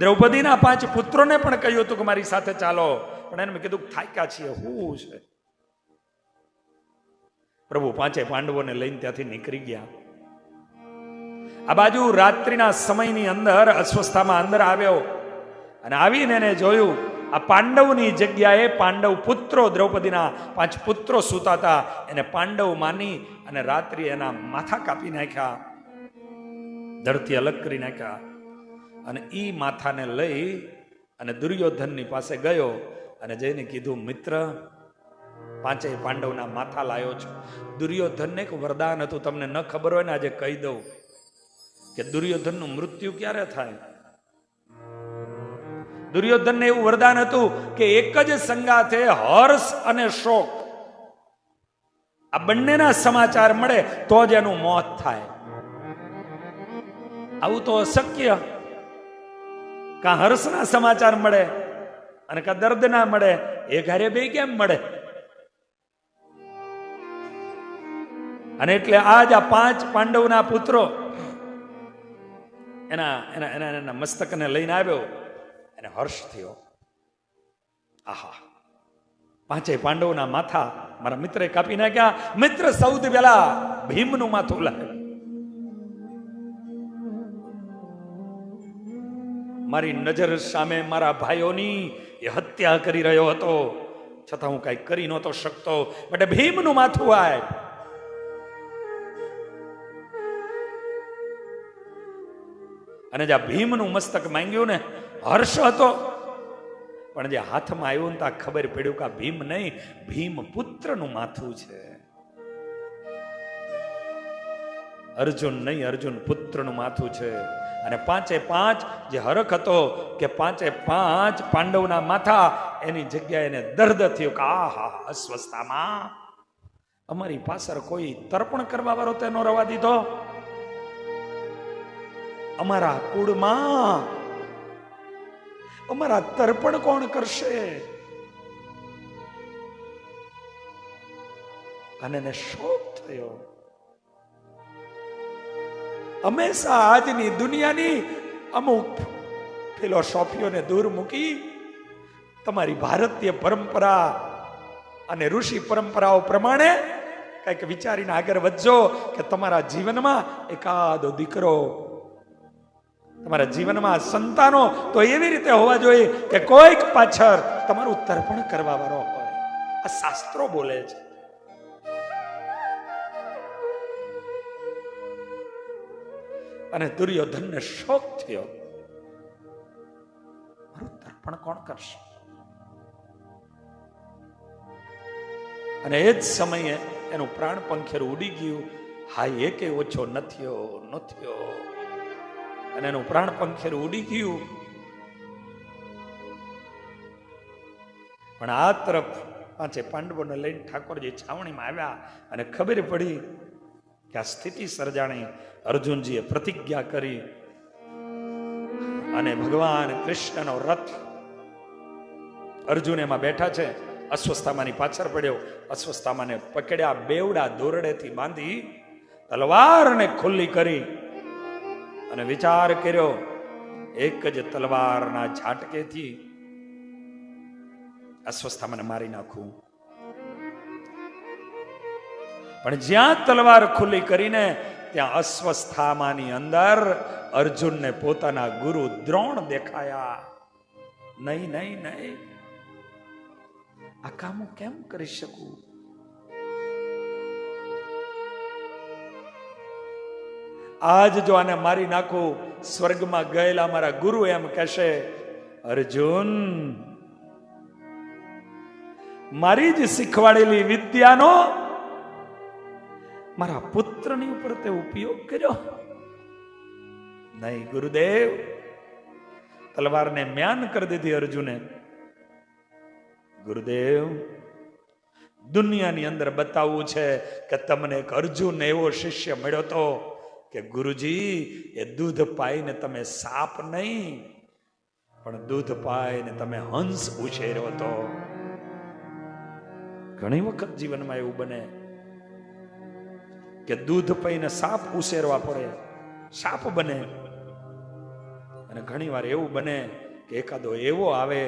દ્રૌપદીના પાંચ પુત્રોને પણ કહ્યું હતું કે મારી સાથે ચાલો. પણ એને કીધું, થાક્યા છીએ, હું છે. પ્રભુ પાંચે પાંડવોને લઈને ત્યાંથી નીકળી ગયા. આ બાજુ રાત્રિના સમયની અંદર અસ્વસ્થામાં અંદર આવ્યો અને આવીને એને જોયું, આ પાંડવની જગ્યાએ પાંડવ પુત્રો દ્રૌપદીના પાંચ પુત્રો સૂતા હતા. એને પાંડવ માની અને રાત્રિ એના માથા કાપી નાખ્યા, ધરતી અલગ કરી નાખ્યા. અને એ માથાને લઈ અને દુર્યોધનની પાસે ગયો અને જઈને કીધું, મિત્ર, પાંચેય પાંડવના માથા લાયો છો. દુર્યોધનને એક વરદાન હતું, તમને ન ખબર હોય ને, આજે કહી દઉં કે દુર્યોધનનું મૃત્યુ ક્યારે થાય? દુર્યોધનને એવું વરદાન હતું કે એક જ સંગાથે હર્ષ અને શોક. આ બંનેના સમાચાર મળે તો જ એનું મોત થાય. આવું તો અશક્ય. કા હર્ષના સમાચાર મળે અને કા દર્દ ના મળે, એ ઘરે બે કેમ મળે? અને એટલે આજ આ પાંચ પાંડવના પુત્રો એના એના એના એના મસ્તકને લઈને આવ્યો. એને હર્ષ થયો. આહા પાંચે પાંડવના માથા મારા મિત્રે કાપી નાખ્યા. મિત્ર સૌથી પહેલા ભીમનું માથું લાવ્યો. મારી નજર સામે મારા ભાઈઓની એ હત્યા કરી રહ્યો હતો. છતાં હું કઈ કરી નહોતો શકતો. માટે ભીમનું માથું આય. અને જે ભીમનું મસ્તક માંગ્યું ને, હર્ષ હતો. પણ જે હાથમાં આવ્યું ને ત્યાં ખબર પડ્યું કે આ ભીમ નહીં, ભીમ પુત્રનું માથું છે. અર્જુન નહીં, અર્જુન પુત્રનું માથું છે. અને પાંચે પાંચ જે હરખ હતો કે પાંચે પાંચ પાંડવના માથા એની જગ્યાએ એને દર્દ થયું કે આ હા અસ્વસ્થામાં. અમારી પાછળ કોઈ તર્પણ કરવા વાળો તેનો રવા દીધો? અમારા કુળમાં અમારા તર્પણ કોણ કરશે? અને એને શોક થયો. હંમેશા આજની દુનિયાની અમુક ફિલોસોફીઓને દૂર મૂકી તમારી ભારતીય પરંપરા અને ઋષિ પરંપરાઓ પ્રમાણે કંઈક વિચારીને આગળ વધજો કે તમારા જીવનમાં એકાદો દીકરો, તમારા જીવનમાં સંતાનો તો એવી રીતે હોવા જોઈએ કે કોઈક પાછળ તમારું તર્પણ કરવા વાળો હોય. આ શાસ્ત્રો બોલે છે. અને દુર્યોધનને શોક થયો. મારું તર્પણ કોણ કરશે? અને એ જ સમયે એનું પ્રાણ પંખેર ઉડી ગયું. હા એકે ઓછો નથ્યો નથ્યો. અને એનું પ્રાણ પંખેર ઉડી ગયું. પણ આ તરફ પાંચે પાંડવોને લઈને ઠાકોરજી છાવણીમાં આવ્યા અને ખબર પડી કે આ સ્થિતિ સર્જાણી અર્જુનજીએ પ્રતિજ્ઞા કરી અને ભગવાન કૃષ્ણનો રથ અર્જુન એમાં બેઠા છે. અસ્વસ્થામાની પાછળ પડ્યો. અસ્વસ્થામાને પકડ્યા, બેવડા દોરડેથી બાંધી તલવારને ખુલ્લી કરી અને વિચાર કર્યો, એક જ તલવારના ઝાટકેથી અસ્વસ્થામાને મારી નાખું. પણ જ્યાં તલવાર ખુલ્લી કરીને ત્યાં અસ્વસ્થામાની અંદર અર્જુનને પોતાના ગુરુ દ્રોણ દેખાયા. નહીં નહીં નહીં. આ કામ હું કેમ કરી શકું? આજ જો આને મારી નાખું, સ્વર્ગમાં ગયેલા મારા ગુરુ એમ કહેશે, અર્જુન, મારી જ શીખવાડેલી વિદ્યાનો મારા પુત્રની ઉપર તે ઉપયોગ કર્યો. નહીં, ગુરુદેવ, તલવારને મ્યાન કરી દીધી અર્જુને. ગુરુદેવ, દુનિયાની અંદર બતાવવું છે કે તમને એક અર્જુન એવો શિષ્ય મળ્યો તો કે ગુરુજી, એ દૂધ પાઈને તમે સાપ નહીં, પણ દૂધ પાઈને તમે હંસ ઉછેર્યો હતો ઘણી વખત જીવનમાં એવું બને કે દૂધ પીને સાપ ઉછેરવા પડે સાપ બને. અને ઘણીવાર એવું બને કે એકાદો એવો આવે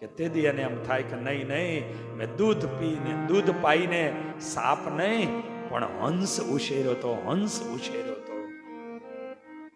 કે તેથી એને એમ થાય કે નહીં નહીં, મેં દૂધ પીને, દૂધ પાઈને સાપ નહીં, પણ હંસ ઉછેર્યો તો હંસ ઉછેર્યો.